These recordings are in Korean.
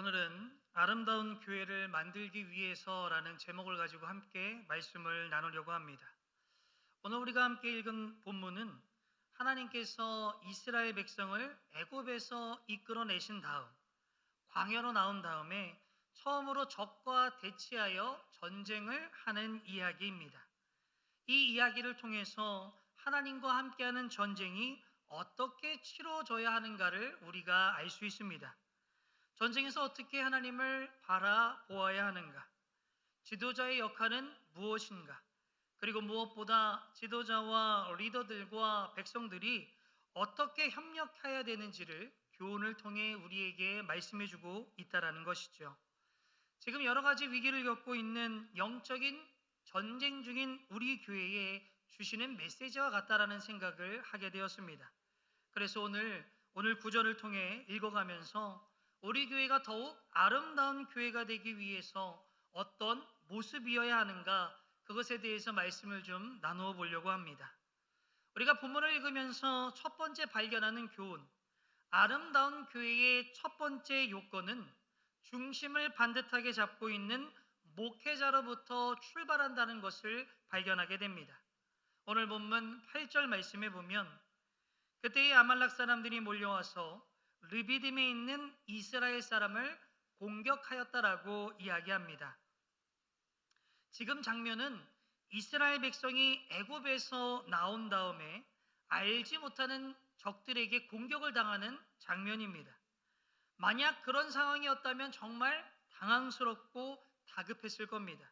오늘은 아름다운 교회를 만들기 위해서라는 제목을 가지고 함께 말씀을 나누려고 합니다. 오늘 우리가 함께 읽은 본문은 하나님께서 이스라엘 백성을 애굽에서 이끌어내신 다음 광야로 나온 다음에 처음으로 적과 대치하여 전쟁을 하는 이야기입니다. 이 이야기를 통해서 하나님과 함께하는 전쟁이 어떻게 치러져야 하는가를 우리가 알 수 있습니다. 전쟁에서 어떻게 하나님을 바라보아야 하는가? 지도자의 역할은 무엇인가? 그리고 무엇보다 지도자와 리더들과 백성들이 어떻게 협력해야 되는지를 교훈을 통해 우리에게 말씀해 주고 있다라는 것이죠. 지금 여러 가지 위기를 겪고 있는 영적인 전쟁 중인 우리 교회에 주시는 메시지와 같다라는 생각을 하게 되었습니다. 그래서 오늘 오늘 구절을 통해 읽어가면서 우리 교회가 더욱 아름다운 교회가 되기 위해서 어떤 모습이어야 하는가 그것에 대해서 말씀을 좀 나누어 보려고 합니다. 우리가 본문을 읽으면서 첫 번째 발견하는 교훈, 아름다운 교회의 첫 번째 요건은 중심을 반듯하게 잡고 있는 목회자로부터 출발한다는 것을 발견하게 됩니다. 오늘 본문 8절 말씀에 보면 그때의 아말락 사람들이 몰려와서 르비딤에 있는 이스라엘 사람을 공격하였다라고 이야기합니다. 지금 장면은 이스라엘 백성이 애굽에서 나온 다음에 알지 못하는 적들에게 공격을 당하는 장면입니다. 만약 그런 상황이었다면 정말 당황스럽고 다급했을 겁니다.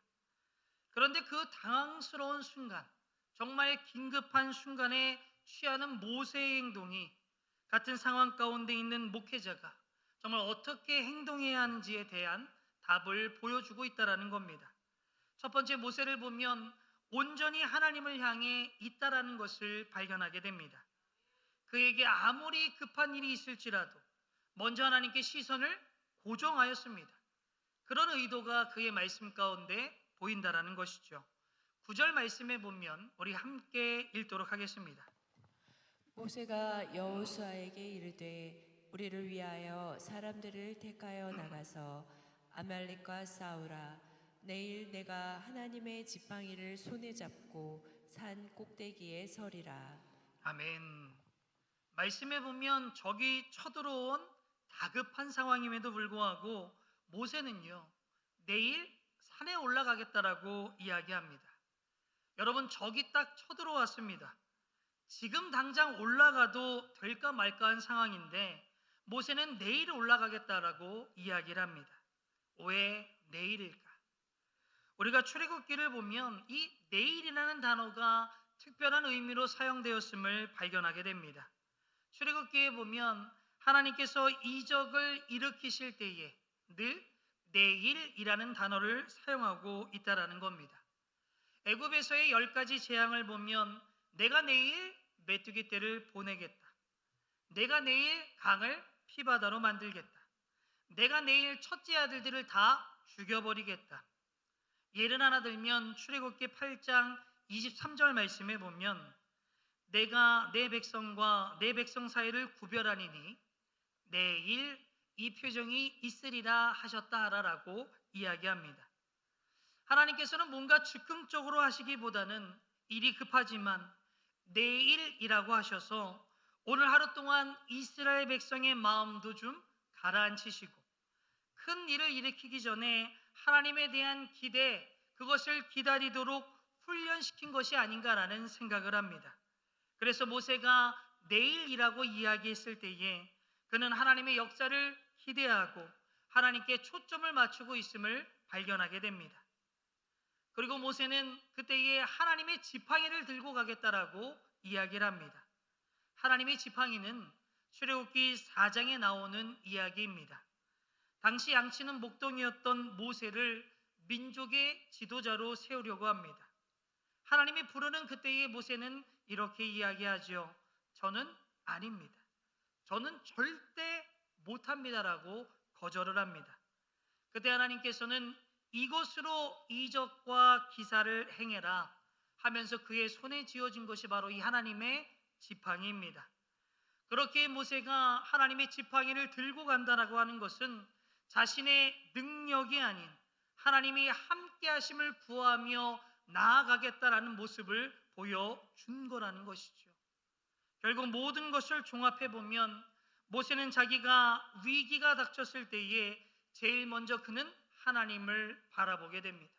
그런데 그 당황스러운 순간, 정말 긴급한 순간에 취하는 모세의 행동이 같은 상황 가운데 있는 목회자가 정말 어떻게 행동해야 하는지에 대한 답을 보여주고 있다라는 겁니다. 첫 번째 모세를 보면 온전히 하나님을 향해 있다라는 것을 발견하게 됩니다. 그에게 아무리 급한 일이 있을지라도 먼저 하나님께 시선을 고정하였습니다. 그런 의도가 그의 말씀 가운데 보인다라는 것이죠. 구절 말씀에 보면 우리 함께 읽도록 하겠습니다. 모세가 여호수아에게 이르되 우리를 위하여 사람들을 택하여 나가서 아말렉과 싸우라 내일 내가 하나님의 지팡이를 손에 잡고 산 꼭대기에 서리라 아멘. 말씀에 보면 적이 쳐들어온 다급한 상황임에도 불구하고 모세는요, 내일 산에 올라가겠다라고 이야기합니다. 여러분, 적이 딱 쳐들어왔습니다. 지금 당장 올라가도 될까 말까한 상황인데 모세는 내일 올라가겠다라고 이야기를 합니다. 왜 내일일까? 우리가 출애굽기를 보면 이 내일이라는 단어가 특별한 의미로 사용되었음을 발견하게 됩니다. 출애굽기에 보면 하나님께서 이적을 일으키실 때에 늘 내일이라는 단어를 사용하고 있다라는 겁니다. 애굽에서의 열 가지 재앙을 보면 내가 내일 메뚜기 떼를 보내겠다. 내가 내일 강을 피바다로 만들겠다. 내가 내일 첫째 아들들을 다 죽여버리겠다. 예를 하나 들면 출애굽기 8장 23절 말씀에 보면 내가 내 백성과 내 백성 사이를 구별하니니 내일 이 표정이 있으리라 하셨다 하라라고 이야기합니다. 하나님께서는 뭔가 즉흥적으로 하시기보다는 일이 급하지만 내일이라고 하셔서 오늘 하루 동안 이스라엘 백성의 마음도 좀 가라앉히시고 큰 일을 일으키기 전에 하나님에 대한 기대 그것을 기다리도록 훈련시킨 것이 아닌가라는 생각을 합니다. 그래서 모세가 내일이라고 이야기했을 때에 그는 하나님의 역사를 기대하고 하나님께 초점을 맞추고 있음을 발견하게 됩니다. 그리고 모세는 그때에 하나님의 지팡이를 들고 가겠다라고 이야기를 합니다. 하나님의 지팡이는 출애굽기 4장에 나오는 이야기입니다. 당시 양치는 목동이었던 모세를 민족의 지도자로 세우려고 합니다. 하나님이 부르는 그때의 모세는 이렇게 이야기하죠. 저는 아닙니다. 저는 절대 못합니다라고 거절을 합니다. 그때 하나님께서는 이곳으로 이적과 기사를 행해라 하면서 그의 손에 쥐어진 것이 바로 이 하나님의 지팡이입니다. 그렇게 모세가 하나님의 지팡이를 들고 간다라고 하는 것은 자신의 능력이 아닌 하나님이 함께 하심을 구하며 나아가겠다라는 모습을 보여준 거라는 것이죠. 결국 모든 것을 종합해 보면 모세는 자기가 위기가 닥쳤을 때에 제일 먼저 그는 하나님을 바라보게 됩니다.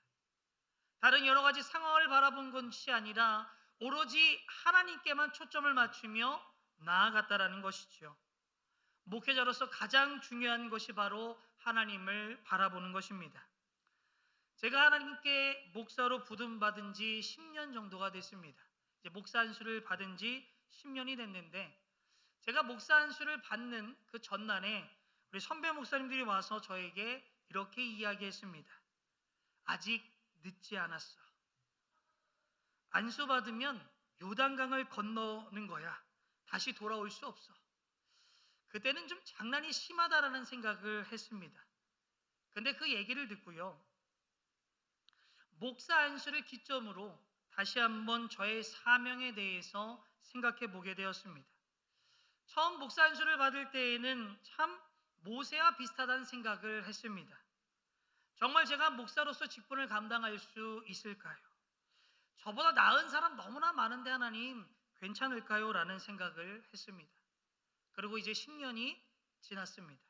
다른 여러 가지 상황을 바라본 것이 아니라 오로지 하나님께만 초점을 맞추며 나아갔다라는 것이죠. 목회자로서 가장 중요한 것이 바로 하나님을 바라보는 것입니다. 제가 하나님께 목사로 부름 받은 지 10년 정도가 됐습니다. 이제 목사 안수를 받은 지 10년이 됐는데 제가 목사 안수를 받는 그 전날에 우리 선배 목사님들이 와서 저에게 이렇게 이야기했습니다. 아직 늦지 않았어. 안수 받으면 요단강을 건너는 거야. 다시 돌아올 수 없어. 그때는 좀 장난이 심하다라는 생각을 했습니다. 근데 그 얘기를 듣고요. 목사 안수를 기점으로 다시 한번 저의 사명에 대해서 생각해 보게 되었습니다. 처음 목사 안수를 받을 때에는 참 모세와 비슷하다는 생각을 했습니다. 정말 제가 목사로서 직분을 감당할 수 있을까요? 저보다 나은 사람 너무나 많은데 하나님 괜찮을까요? 라는 생각을 했습니다. 그리고 이제 10년이 지났습니다.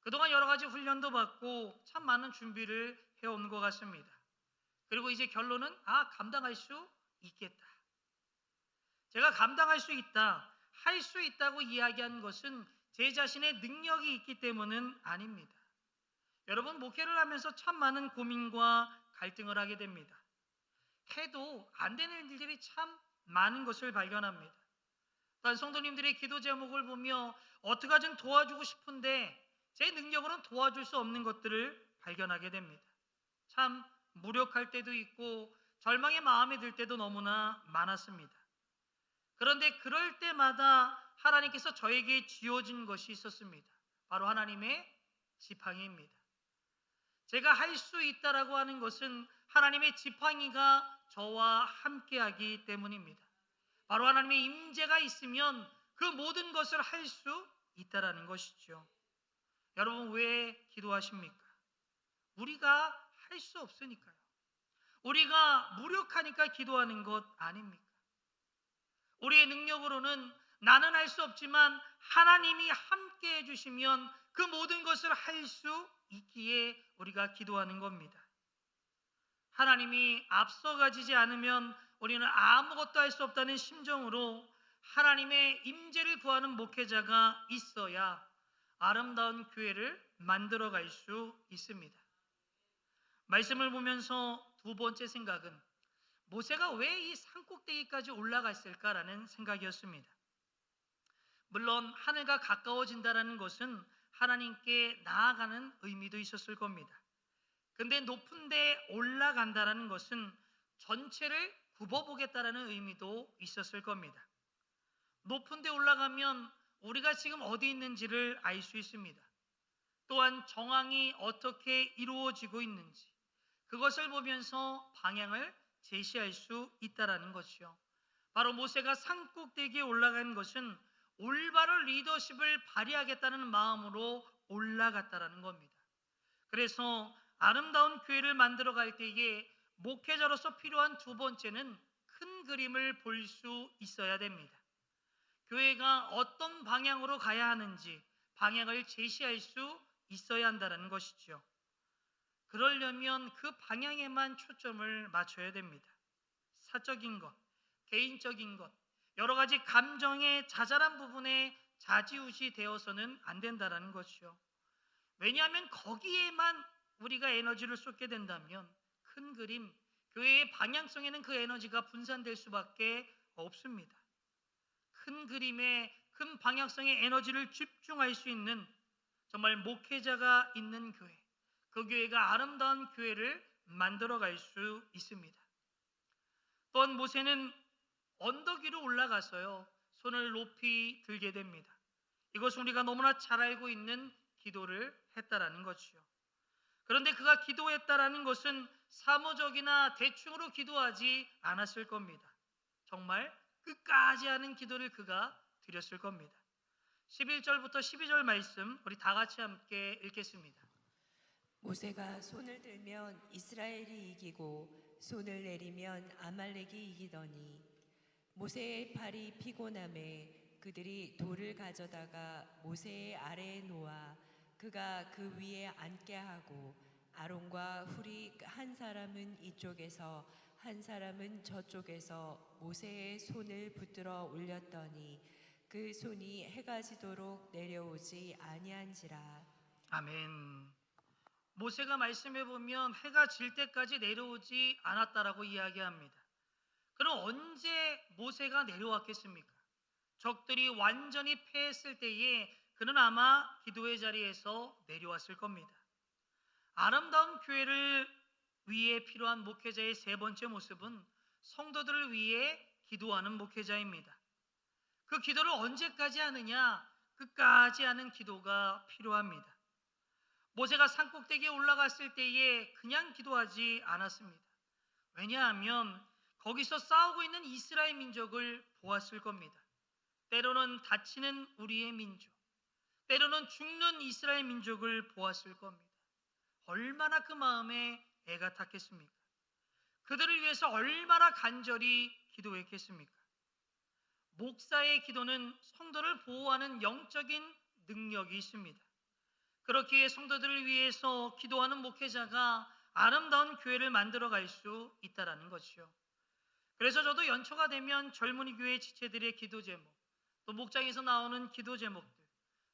그동안 여러 가지 훈련도 받고 참 많은 준비를 해온 것 같습니다. 그리고 이제 결론은 아, 감당할 수 있겠다. 제가 감당할 수 있다, 할 수 있다고 이야기한 것은 제 자신의 능력이 있기 때문은 아닙니다. 여러분, 목회를 하면서 참 많은 고민과 갈등을 하게 됩니다. 해도 안 되는 일들이 참 많은 것을 발견합니다. 또한 성도님들의 기도 제목을 보며 어떻게 좀 도와주고 싶은데 제 능력으로는 도와줄 수 없는 것들을 발견하게 됩니다. 참 무력할 때도 있고 절망의 마음이 들 때도 너무나 많았습니다. 그런데 그럴 때마다 하나님께서 저에게 지어진 것이 있었습니다. 바로 하나님의 지팡이입니다. 제가 할 수 있다라고 하는 것은 하나님의 지팡이가 저와 함께하기 때문입니다. 바로 하나님의 임재가 있으면 그 모든 것을 할 수 있다라는 것이죠. 여러분 왜 기도하십니까? 우리가 할 수 없으니까요. 우리가 무력하니까 기도하는 것 아닙니까? 우리의 능력으로는 나는 할 수 없지만 하나님이 함께 해주시면 그 모든 것을 할 수 있기에 우리가 기도하는 겁니다. 하나님이 앞서가지지 않으면 우리는 아무것도 할 수 없다는 심정으로 하나님의 임재를 구하는 목회자가 있어야 아름다운 교회를 만들어 갈 수 있습니다. 말씀을 보면서 두 번째 생각은 모세가 왜 이 산꼭대기까지 올라갔을까라는 생각이었습니다. 물론 하늘과 가까워진다라는 것은 하나님께 나아가는 의미도 있었을 겁니다. 근데 높은 데 올라간다라는 것은 전체를 굽어보겠다라는 의미도 있었을 겁니다. 높은 데 올라가면 우리가 지금 어디 있는지를 알 수 있습니다. 또한 정황이 어떻게 이루어지고 있는지 그것을 보면서 방향을 제시할 수 있다라는 것이요. 바로 모세가 산꼭대기에 올라간 것은 올바른 리더십을 발휘하겠다는 마음으로 올라갔다라는 겁니다. 그래서 아름다운 교회를 만들어 갈 때에 목회자로서 필요한 두 번째는 큰 그림을 볼 수 있어야 됩니다. 교회가 어떤 방향으로 가야 하는지 방향을 제시할 수 있어야 한다는 것이죠. 그러려면 그 방향에만 초점을 맞춰야 됩니다. 사적인 것, 개인적인 것, 여러 가지 감정의 자잘한 부분에 자지우지 되어서는 안 된다라는 것이죠. 왜냐하면 거기에만 우리가 에너지를 쏟게 된다면 큰 그림, 교회의 방향성에는 그 에너지가 분산될 수밖에 없습니다. 큰 그림에 큰 방향성의 에너지를 집중할 수 있는 정말 목회자가 있는 교회, 그 교회가 아름다운 교회를 만들어 갈 수 있습니다. 또한 모세는 언덕 위로 올라가서요, 손을 높이 들게 됩니다. 이것은 우리가 너무나 잘 알고 있는 기도를 했다라는 것이요. 그런데 그가 기도했다라는 것은 사무적이나 대충으로 기도하지 않았을 겁니다. 정말 끝까지 하는 기도를 그가 드렸을 겁니다. 11절부터 12절 말씀 우리 다 같이 함께 읽겠습니다. 모세가 손을 들면 이스라엘이 이기고 손을 내리면 아말렉이 이기더니 모세의 팔이 피곤함에 그들이 돌을 가져다가 모세의 아래에 놓아 그가 그 위에 앉게 하고 아론과 훌이 한 사람은 이쪽에서 한 사람은 저쪽에서 모세의 손을 붙들어 올렸더니 그 손이 해가 지도록 내려오지 아니한지라 아멘. 모세가 말씀해 보면 해가 질 때까지 내려오지 않았다라고 이야기합니다. 그럼 언제 모세가 내려왔겠습니까? 적들이 완전히 패했을 때에 그는 아마 기도의 자리에서 내려왔을 겁니다. 아름다운 교회를 위해 필요한 목회자의 세 번째 모습은 성도들을 위해 기도하는 목회자입니다. 그 기도를 언제까지 하느냐? 끝까지 하는 기도가 필요합니다. 모세가 산꼭대기에 올라갔을 때에 그냥 기도하지 않았습니다. 왜냐하면 거기서 싸우고 있는 이스라엘 민족을 보았을 겁니다. 때로는 다치는 우리의 민족, 때로는 죽는 이스라엘 민족을 보았을 겁니다. 얼마나 그 마음에 애가 탔겠습니까? 그들을 위해서 얼마나 간절히 기도했겠습니까? 목사의 기도는 성도를 보호하는 영적인 능력이 있습니다. 그렇기에 성도들을 위해서 기도하는 목회자가 아름다운 교회를 만들어 갈 수 있다라는 것이요. 그래서 저도 연초가 되면 젊은이 교회 지체들의 기도 제목, 또 목장에서 나오는 기도 제목들,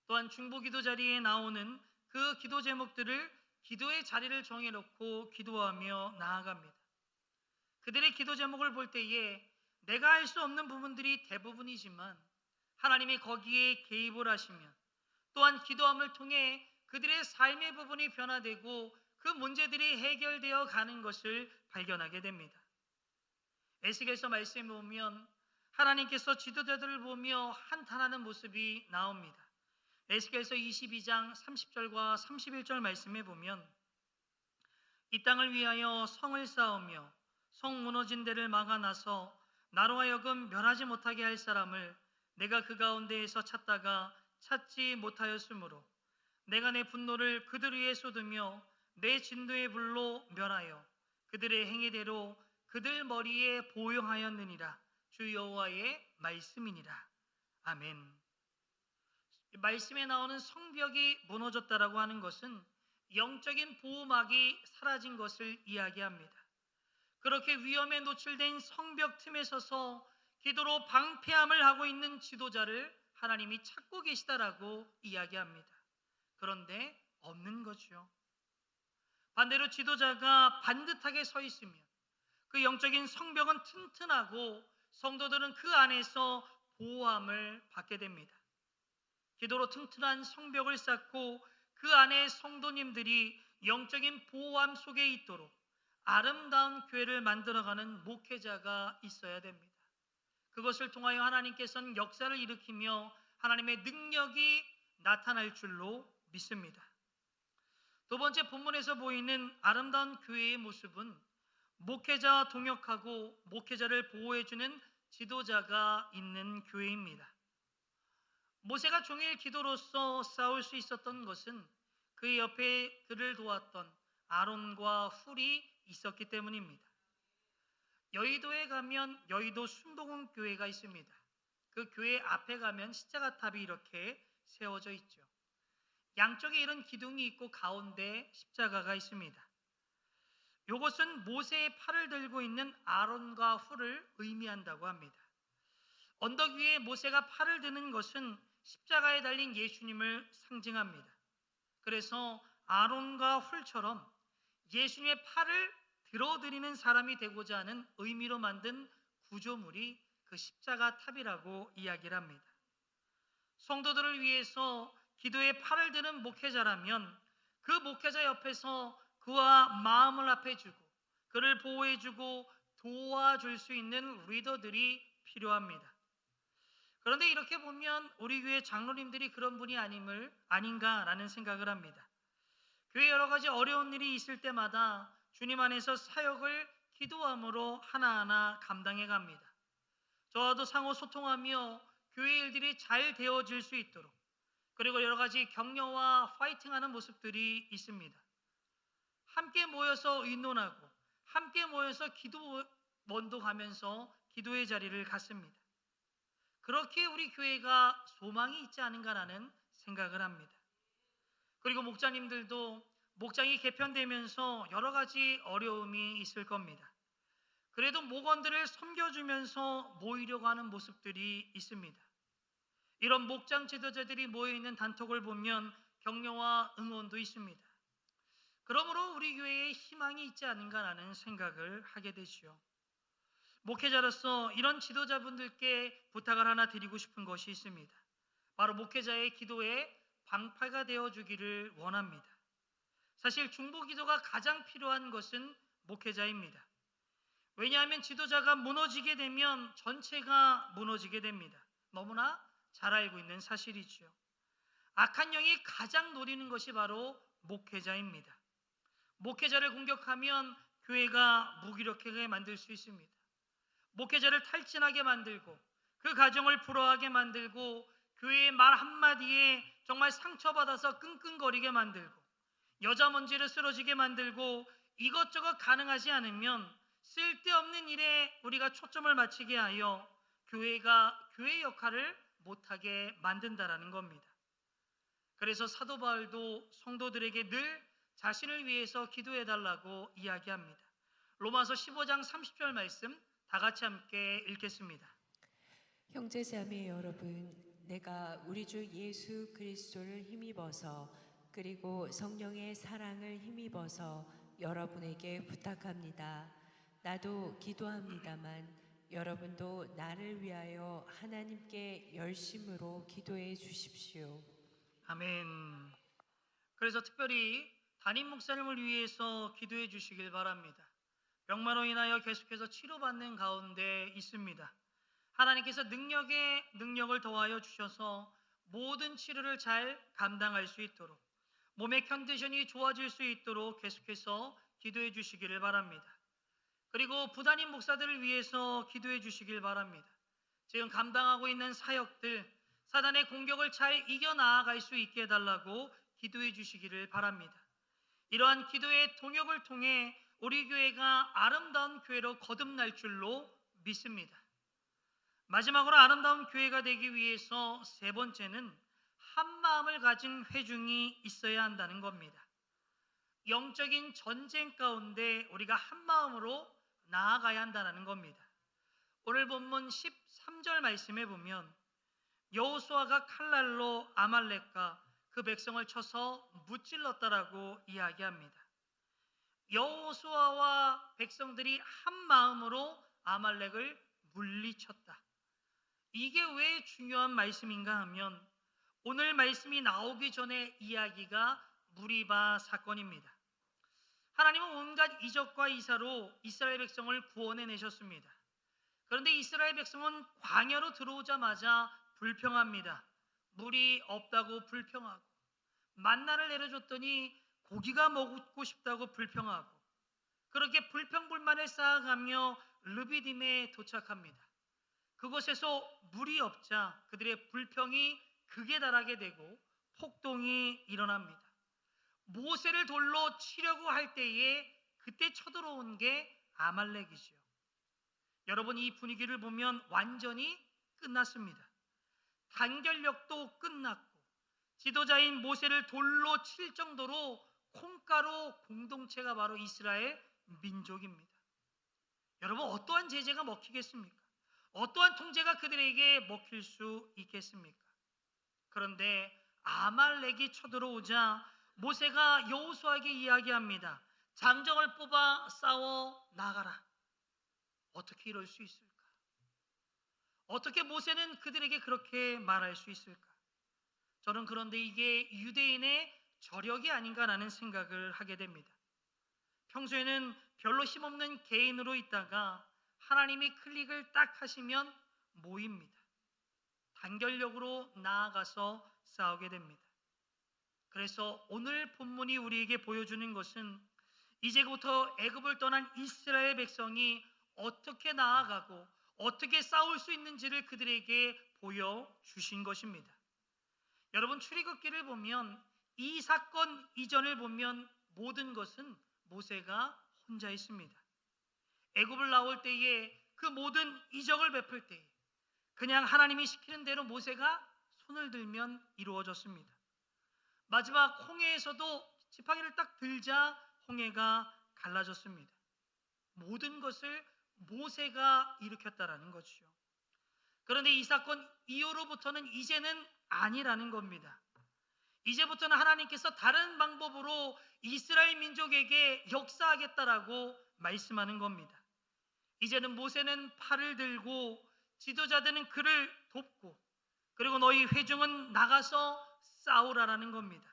또한 중보 기도 자리에 나오는 그 기도 제목들을 기도의 자리를 정해놓고 기도하며 나아갑니다. 그들의 기도 제목을 볼 때에 내가 할 수 없는 부분들이 대부분이지만 하나님이 거기에 개입을 하시면 또한 기도함을 통해 그들의 삶의 부분이 변화되고 그 문제들이 해결되어 가는 것을 발견하게 됩니다. 에스겔서 말씀에 보면 하나님께서 지도자들을 보며 한탄하는 모습이 나옵니다. 에스겔서 22장 30절과 31절 말씀에 보면 이 땅을 위하여 성을 쌓으며 성 무너진 데를 막아놔서 나로 하여금 멸하지 못하게 할 사람을 내가 그 가운데에서 찾다가 찾지 못하였으므로 내가 내 분노를 그들 위에 쏟으며 내 진도의 불로 멸하여 그들의 행위대로 그들 머리에 보용하였느니라 주 여호와의 말씀이니라 아멘. 이 말씀에 나오는 성벽이 무너졌다라고 하는 것은 영적인 보호막이 사라진 것을 이야기합니다. 그렇게 위험에 노출된 성벽 틈에 서서 기도로 방패함을 하고 있는 지도자를 하나님이 찾고 계시다라고 이야기합니다. 그런데 없는 거죠. 반대로 지도자가 반듯하게 서 있으면 그 영적인 성벽은 튼튼하고 성도들은 그 안에서 보호함을 받게 됩니다. 기도로 튼튼한 성벽을 쌓고 그 안에 성도님들이 영적인 보호함 속에 있도록 아름다운 교회를 만들어가는 목회자가 있어야 됩니다. 그것을 통하여 하나님께서는 역사를 일으키며 하나님의 능력이 나타날 줄로 믿습니다. 두 번째 본문에서 보이는 아름다운 교회의 모습은 목회자와 동역하고 목회자를 보호해주는 지도자가 있는 교회입니다. 모세가 종일 기도로서 싸울 수 있었던 것은 그의 옆에 그를 도왔던 아론과 훌이 있었기 때문입니다. 여의도에 가면 여의도 순복음 교회가 있습니다. 그 교회 앞에 가면 십자가탑이 이렇게 세워져 있죠. 양쪽에 이런 기둥이 있고 가운데 십자가가 있습니다. 이것은 모세의 팔을 들고 있는 아론과 훌을 의미한다고 합니다. 언덕 위에 모세가 팔을 드는 것은 십자가에 달린 예수님을 상징합니다. 그래서 아론과 훌처럼 예수님의 팔을 들어드리는 사람이 되고자 하는 의미로 만든 구조물이 그 십자가 탑이라고 이야기를 합니다. 성도들을 위해서 기도에 팔을 드는 목회자라면 그 목회자 옆에서 그와 마음을 합해주고 그를 보호해 주고 도와줄 수 있는 리더들이 필요합니다. 그런데 이렇게 보면 우리 교회 장로님들이 그런 분이 아님을 아닌가라는 생각을 합니다. 교회 여러 가지 어려운 일이 있을 때마다 주님 안에서 사역을 기도함으로 하나하나 감당해 갑니다. 저와도 상호 소통하며 교회 일들이 잘 되어질 수 있도록 그리고 여러 가지 격려와 파이팅하는 모습들이 있습니다. 함께 모여서 의논하고 함께 모여서 기도 원도 가면서 기도의 자리를 갖습니다. 그렇게 우리 교회가 소망이 있지 않은가라는 생각을 합니다. 그리고 목자님들도 목장이 개편되면서 여러 가지 어려움이 있을 겁니다. 그래도 목원들을 섬겨주면서 모이려고 하는 모습들이 있습니다. 이런 목장 지도자들이 모여 있는 단톡을 보면 격려와 응원도 있습니다. 그러므로 우리 교회에 희망이 있지 않은가라는 생각을 하게 되지요. 목회자로서 이런 지도자분들께 부탁을 하나 드리고 싶은 것이 있습니다. 바로 목회자의 기도에 방파가 되어 주기를 원합니다. 사실 중보 기도가 가장 필요한 것은 목회자입니다. 왜냐하면 지도자가 무너지게 되면 전체가 무너지게 됩니다. 너무나 잘 알고 있는 사실이지요. 악한 영이 가장 노리는 것이 바로 목회자입니다. 목회자를 공격하면 교회가 무기력하게 만들 수 있습니다. 목회자를 탈진하게 만들고 그 가정을 불화하게 만들고 교회의 말 한마디에 정말 상처받아서 끙끙거리게 만들고 여자 먼지를 쓰러지게 만들고 이것저것 가능하지 않으면 쓸데없는 일에 우리가 초점을 맞추게 하여 교회가 교회 역할을 못하게 만든다라는 겁니다. 그래서 사도 바울도 성도들에게 늘 자신을 위해서 기도해 달라고 이야기합니다. 로마서 15장 30절 말씀 다 같이 함께 읽겠습니다. 형제자매 여러분, 내가 우리 주 예수 그리스도를 힘입어서 그리고 성령의 사랑을 힘입어서 여러분에게 부탁합니다. 나도 기도합니다만 여러분도 나를 위하여 하나님께 열심으로 기도해 주십시오. 아멘. 그래서 특별히 담임 목사님을 위해서 기도해 주시길 바랍니다. 병마로 인하여 계속해서 치료받는 가운데 있습니다. 하나님께서 능력에 능력을 더하여 주셔서 모든 치료를 잘 감당할 수 있도록 몸의 컨디션이 좋아질 수 있도록 계속해서 기도해 주시기를 바랍니다. 그리고 부단임 목사들을 위해서 기도해 주시길 바랍니다. 지금 감당하고 있는 사역들 사단의 공격을 잘 이겨 나아갈 수 있게 해달라고 기도해 주시기를 바랍니다. 이러한 기도의 동역을 통해 우리 교회가 아름다운 교회로 거듭날 줄로 믿습니다. 마지막으로 아름다운 교회가 되기 위해서 세 번째는 한 마음을 가진 회중이 있어야 한다는 겁니다. 영적인 전쟁 가운데 우리가 한 마음으로 나아가야 한다는 겁니다. 오늘 본문 13절 말씀에 보면 여호수아가 칼날로 아말렉과 그 백성을 쳐서 무찔렀다라고 이야기합니다. 여호수아와 백성들이 한 마음으로 아말렉을 물리쳤다. 이게 왜 중요한 말씀인가 하면 오늘 말씀이 나오기 전에 이야기가 무리바 사건입니다. 하나님은 온갖 이적과 이사로 이스라엘 백성을 구원해 내셨습니다. 그런데 이스라엘 백성은 광야로 들어오자마자 불평합니다. 물이 없다고 불평하고 만나를 내려줬더니 고기가 먹고 싶다고 불평하고 그렇게 불평불만을 쌓아가며 르비딤에 도착합니다. 그곳에서 물이 없자 그들의 불평이 극에 달하게 되고 폭동이 일어납니다. 모세를 돌로 치려고 할 때에 그때 쳐들어온 게 아말렉이죠. 여러분 이 분위기를 보면 완전히 끝났습니다. 단결력도 끝났고 지도자인 모세를 돌로 칠 정도로 콩가루 공동체가 바로 이스라엘 민족입니다. 여러분 어떠한 제재가 먹히겠습니까? 어떠한 통제가 그들에게 먹힐 수 있겠습니까? 그런데 아말렉이 쳐들어오자 모세가 여호수아에게 이야기합니다. 장정을 뽑아 싸워 나가라. 어떻게 이럴 수 있을까? 어떻게 모세는 그들에게 그렇게 말할 수 있을까? 저는 그런데 이게 유대인의 저력이 아닌가라는 생각을 하게 됩니다. 평소에는 별로 힘없는 개인으로 있다가 하나님이 클릭을 딱 하시면 모입니다. 단결력으로 나아가서 싸우게 됩니다. 그래서 오늘 본문이 우리에게 보여주는 것은 이제부터 애굽을 떠난 이스라엘 백성이 어떻게 나아가고 어떻게 싸울 수 있는지를 그들에게 보여 주신 것입니다. 여러분 출애굽기를 보면 이 사건 이전을 보면 모든 것은 모세가 혼자 했습니다. 애굽을 나올 때에 그 모든 이적을 베풀 때에 그냥 하나님이 시키는 대로 모세가 손을 들면 이루어졌습니다. 마지막 홍해에서도 지팡이를 딱 들자 홍해가 갈라졌습니다. 모든 것을 모세가 일으켰다라는 것이죠. 그런데 이 사건 이후로부터는 이제는 아니라는 겁니다. 이제부터는 하나님께서 다른 방법으로 이스라엘 민족에게 역사하겠다라고 말씀하는 겁니다. 이제는 모세는 팔을 들고 지도자들은 그를 돕고 그리고 너희 회중은 나가서 싸우라라는 겁니다.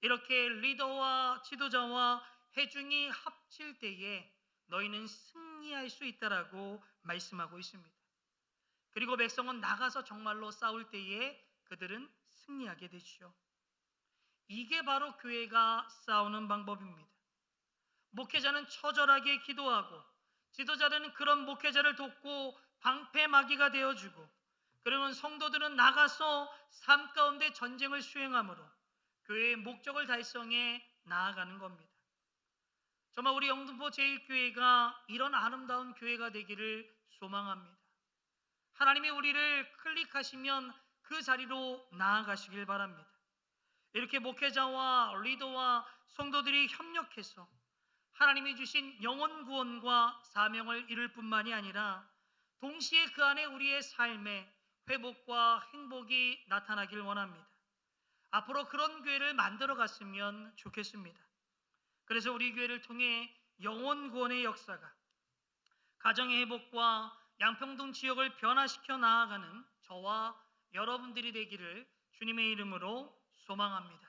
이렇게 리더와 지도자와 회중이 합칠 때에 너희는 승 리할 수 있다라고 말씀하고 있습니다. 그리고 백성은 나가서 정말로 싸울 때에 그들은 승리하게 되죠. 이게 바로 교회가 싸우는 방법입니다. 목회자는 처절하게 기도하고 지도자들은 그런 목회자를 돕고 방패막이가 되어주고 그러면 성도들은 나가서 삶 가운데 전쟁을 수행함으로 교회의 목적을 달성해 나아가는 겁니다. 정말 우리 영등포 제일교회가 이런 아름다운 교회가 되기를 소망합니다. 하나님이 우리를 클릭하시면 그 자리로 나아가시길 바랍니다. 이렇게 목회자와 리더와 성도들이 협력해서 하나님이 주신 영혼 구원과 사명을 이룰 뿐만이 아니라 동시에 그 안에 우리의 삶에 회복과 행복이 나타나길 원합니다. 앞으로 그런 교회를 만들어 갔으면 좋겠습니다. 그래서 우리 교회를 통해 영혼 구원의 역사가 가정의 회복과 양평동 지역을 변화시켜 나아가는 저와 여러분들이 되기를 주님의 이름으로 소망합니다.